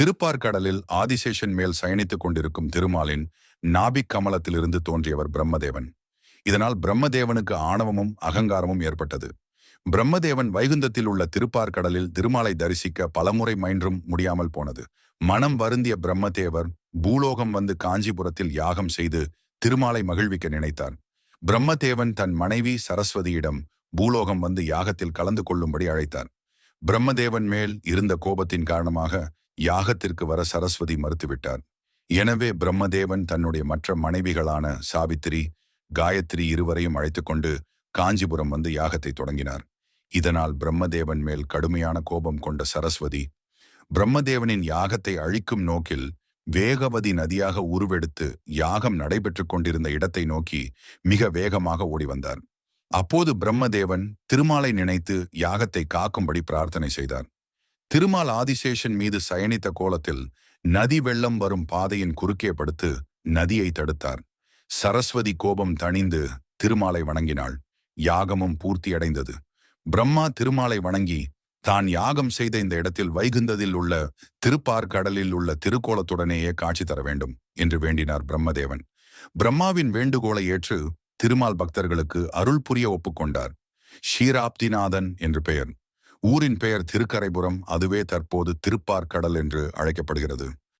திருப்பார்கடலில் ஆதிசேஷன் மேல் சயனித்துக் கொண்டிருக்கும் திருமாலின் நாபிக் கமலத்திலிருந்து தோன்றியவர் பிரம்மதேவன். இதனால் பிரம்மதேவனுக்கு ஆணவமும் அகங்காரமும் ஏற்பட்டது. பிரம்மதேவன் வைகுந்தத்தில் உள்ள திருப்பார்கடலில் திருமாலை தரிசிக்க பலமுறை முயன்றும் முடியாமல் போனது. மனம் வருந்திய பிரம்மதேவர் பூலோகம் வந்து காஞ்சிபுரத்தில் யாகம் செய்து திருமாலை மகிழ்விக்க நினைத்தார். பிரம்மதேவன் தன் மனைவி சரஸ்வதியிடம் பூலோகம் வந்து யாகத்தில் கலந்து கொள்ளும்படி அழைத்தார். பிரம்மதேவன் மேல் இருந்த கோபத்தின் காரணமாக யாகத்திற்கு வர சரஸ்வதி மறுத்துவிட்டார். எனவே பிரம்மதேவன் தன்னுடைய மற்ற மனைவிகளான சாவித்திரி காயத்ரி இருவரையும் அழைத்துக்கொண்டு காஞ்சிபுரம் வந்து யாகத்தை தொடங்கினார். இதனால் பிரம்மதேவன் மேல் கடுமையான கோபம் கொண்ட சரஸ்வதி பிரம்மதேவனின் யாகத்தை அழிக்கும் நோக்கில் வேகவதி நதியாக உருவெடுத்து யாகம் நடைபெற்றுக் கொண்டிருந்த இடத்தை நோக்கி மிக வேகமாக ஓடி வந்தார். அப்போது பிரம்மதேவன் திருமாலை நினைத்து யாகத்தை காக்கும்படி பிரார்த்தனை செய்தார். திருமால் ஆதிசேஷன் மீது சயனித்த கோலத்தில் நதி வெள்ளம் வரும் பாதையின் குறுக்கே படுத்து நதியை தடுத்தார். சரஸ்வதி கோபம் தணிந்து திருமாலை வணங்கினாள். யாகமும் பூர்த்தியடைந்தது பிரம்மா திருமாலை வணங்கி தான் யாகம் செய்த இந்த இடத்தில் வைகுந்ததில் உள்ள திருப்பார்கடலில் உள்ள திருக்கோலத்துடனேயே காட்சி தர வேண்டும் என்று வேண்டினார் பிரம்மதேவன். பிரம்மாவின் வேண்டுகோளை ஏற்று திருமால் பக்தர்களுக்கு அருள் புரிய ஒப்புக்கொண்டார். ஷீராப்திநாதன் என்று பெயர். ஊரின் பெயர் திருக்கரைபுரம் அதுவே தற்போது திருப்பார்கடல் என்று அழைக்கப்படுகிறது.